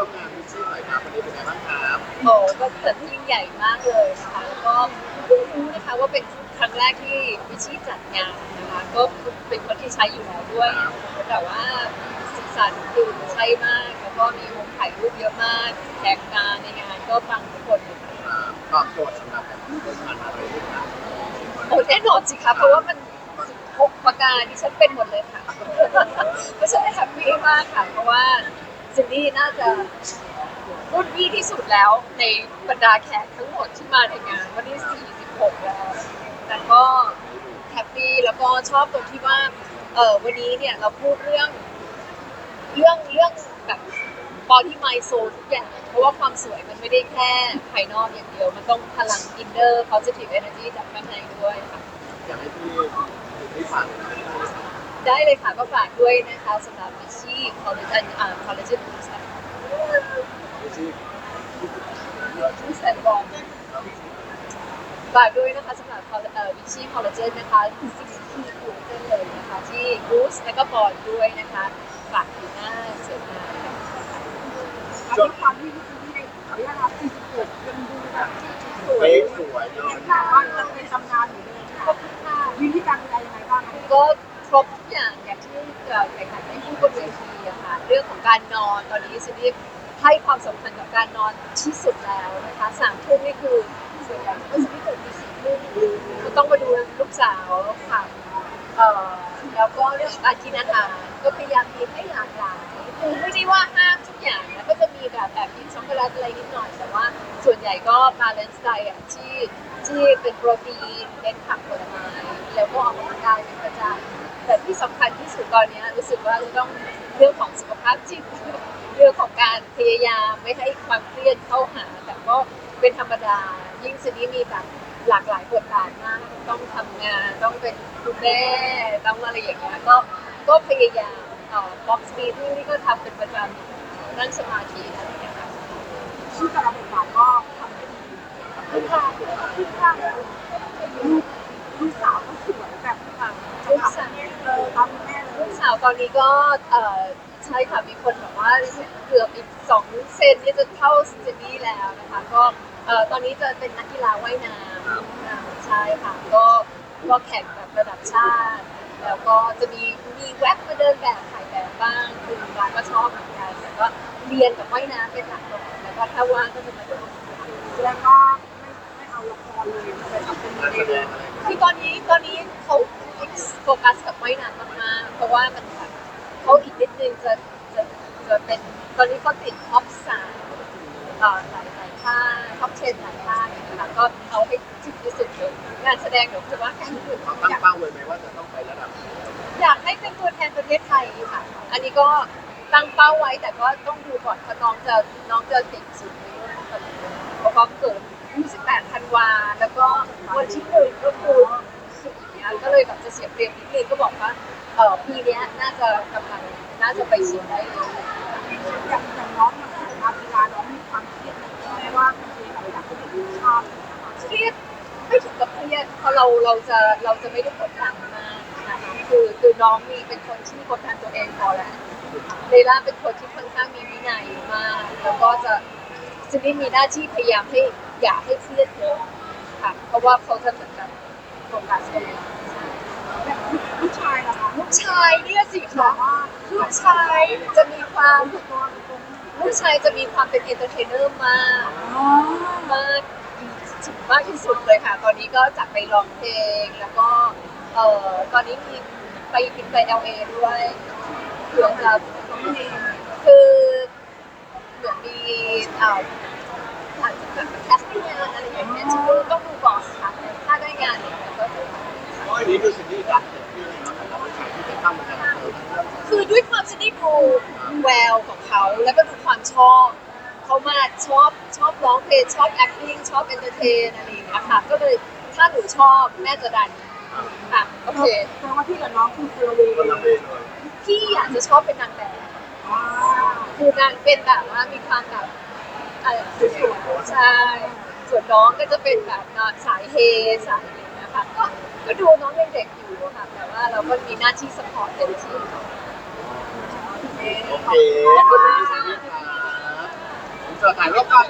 ร่วมงานพิชชี่หน่อยครับวันนี้เป็นไงบ้างครับโอ้ก็จัดที่ยิ่งใหญ่มากเลยนะคะแล้วก็เพิ่งรู้นะคะว่าเป็นครั้งแรกที่วิชี่จัดงานนะคะก็เป็นคนที่ใช้อยู่แล้วด้วย แต่ว่าสีสันคือใช่มากแล้วก็มีมุมถ่ายรูปเยอะมากแขกงานในงานก็ฟังทุกคนเลยค่ะตอบโจทย์สำหรับแบบคนผ่านมาเลยนะครับโอ้แน่นอนสิคะเพราะว่ามันหกประการที่ฉันเป็นหมดเลยค่ะเพราะฉะนั้นแฮปปี้มากค่ะเพราะว่า ซินดี้น่าจะรุ่นพี่ที่สุดแล้วในบรรดาแขกทั้งหมดที่มาในงานวันนี้46 แล้ว แต่ก็แฮปปี้แล้วก็ชอบตรงที่ว่าเออวันนี้เนี่ยเราพูดเรื่องเรื่องเรื่องแบบบอดี้ไมโซทุกอย่าง เพราะว่าความสวยมันไม่ได้แค่ภายนอกอย่างเดียว มันต้องพลังอินเนอร์ positive energy จากข้างในด้วยค่ะอยากให้พี่พี่ฝาก ได้เลยค่ะก็ฝากด้วยนะคะสำหรับวิชีคอลเลจอ่าคอลเลจบูสต์พิชชี่บูสต์แอนด์บอลฝากด้วยนะคะสำหรับเอ่อวิชีคอลเลจนะคะซิกซี่คูเจนเลยนะคะ ที่บูสต์และก็บอลด้วยนะคะฝากผิวหน้าสวยงามค่ะช่วงความที่ที่ในขออนุญาตครับ46ยังดูแบบสวยเป๊ะสวยเนเห็นอะข่าวว่าจะเป็นตำนานอยู่เลยค่ะค่ะวิธีการดูแลยังไงบ้างคะก็ ครบทุกอย่างอย่างที่เอ่อแข่งขันได้พูดบนเวทีอะค่ะเรื่องของการนอนตอนนี้ซินดี้ให้ความสำคัญกับการนอนที่สุดแล้วนะคะสามทุ่มนี่คือส่วนใหญ่ก็ซินดี้ตื่นตีสี่ทุ่มก็ต้องมาดูลูกสาวค่ะเอ่อแล้วก็เรื่องของการกินอาหารก็พยายามกินให้หลากหลายคือไม่ได้ว่าห้ามทุกอย่างนะก็จะมีแบบแบบกินช็อกโกแลตอะไรนิดหน่อยแต่ว่าส่วนใหญ่ก็ balance diet ที่ที่เป็นโปรตีนเน้นผักผลไม้แล้วก็ออกกำลังกายเป็นประจำ แต่ที่สำคัญที่สุดตอนนี้รู้สึกว่าจะต้องเรื่องของสุขภาพจิต เรื่องของการพยายามไม่ให้ความเครียดเข้าหา แต่ก็เป็นธรรมดา ยิ่งซีนี้มีแบบหลากหลายบทบาทมาก ต้องทำงาน ต้องเป็นคุณแม่ต้องอะไรอย่างเงี้ย ก็ก็พยายามเอ่อบ็อกซ์บีที่นี่ก็ทำเป็นประจำนั่งสมาธิอะไรอย่างเงี้ยค่ะ ชื่อแต่ละบทบาทก็ทำได้ดีลูกค้าลูกค้าลูกลูกสาวก็สวยแบบจังหวะแม่เลยตามแม่เล ลู ย กสาว ตอนนี้ก็เอ่อใช่ค่ะมีคนบอกว่าเกือบอีกสองเซนนี่จะเท่าเจนนี่แล้วนะคะ ก็เอ่อตอนนี้จะเป็นนักกีฬาว่ายน้ำอ่าใช่ค่ะก็ก็แข่งแบบระดับชาติ แล้วก็จะมีมีแว็บมาเดินแบบถ่ายแบบบ้างคือเราก็ชอบเหมือนกันแต่ก็เรียนกับว่ายน้ำเป็นหลักก่อนแล้วก็ถ้าว่างก็จะมาดูแล้วก็ไม่ไม่เอาละครเลยไปทำเป็นงานเอแสงดงอะไรคือตอนนี้ตอนนี้เขา โฟกัสกับว่ายน้ำมากๆเพราะว่ามันแบบเขาอีกนิดนึงจะจะจะเป็นตอนนี้เขาติดท็อปสามเอ่อหลายหลายค่าท็อปเทนหลายค่ายนะคะก็เอาให้ถึงที่สุดเลยงานแสดงเดี๋ยวคือว่าการเขาตั้งเป้าไว้ไหมว่าจะต้องไประดับไหนอยากให้เป็นตัวแทนประเทศไทยค่ะ อันนี้ก็ตั้งเป้าไว้แต่ก็ต้องดูก่อนเพราะน้องจะน้องจะติดสุดในเรื่องตอนนี้เพราะว่าเกิด28ธันวาแล้วก็วันที่หนึ่งก็คือ นี้ยก็เลยแบบจะเสียเปรียบนิดนึงก็บอกว่าเออปีเนี้ยน่าจะกำลังน่าจะไปชิงได้เลยอย่างอย่างน้องอย่างสุขภาพเวลาน้องมีความเครียดแม้ว่าบางทีเรอยากให้เด็กชอบเครียดไม่ถึงกับเครียดเพราะเราเราจะเราจะไม่ได้กดดันมากนะคะคือคือน้องมีเป็นคนที่กดดันตัวเองพอแล้วเลล่าเป็นคนที่ค่อนข้างมีวินัยมากแล้วก็จะจะไม่มีหน้าที่พยายามให้อย่าให้เครียดเยอะค่ะเพราะว่าเขาจะเหมือนกับ โฟกัสกันแบบลูกชายนะคะลูกชายเนี่ยสิคะว่าลูกชายจะมีความลูกชายจะมีความเป็นเอนเตอร์เทนเนอร์มากมากถึงมากที่สุดเลยค่ะ ตอนนี้ก็จากไปร้องเพลงแล้วก็เอ่อตอนนี้มีไปบินไป LA ด้วยเผื่อจะคือเหมือนมีเอ่ออาจจะแบบแคสติ้งงานอะไรอย่างเงี้ยที่ต้องดูก่อนค่ะถ้าได้งานเนี่ยก็จะ อัน นี้คือสิ่งที่รักเด็กที่เลยนะแต่ผู้ชายที่จะเข้ามาจะเจอทั้งเรื่องคือด้วยความที่ได้ดูแววของเขาแล้วก็ดูความชอบเขามาชอบชอบร้องเพลงชอบ acting ชอบ entertain อะไรอย่างเงี้ยค่ะก็เลยถ้าหนูชอบแม่จะดันค่ะโอเคแปลว่าพี่กับน้องคือคนละเวคนละเลเวยเลยพี่อยากจะชอบเป็นนางแบบอ๋อคือนางเป็นแบบว่ามีความแบบเอ่อสวยๆใช่ส่วนน้องก็จะเป็นแบบนอนสายเฮสายอะไรอย่างเงี้ยค่ะก็ ก็ดูน้องยังเด็กอยู่ค่ะ แต่ว่าเราก็มีหน้าที่สปอร์ตเต็มที่ค่ะโอเคขอบคุณที่ครับเสิร์ตถ่ายรูปกัน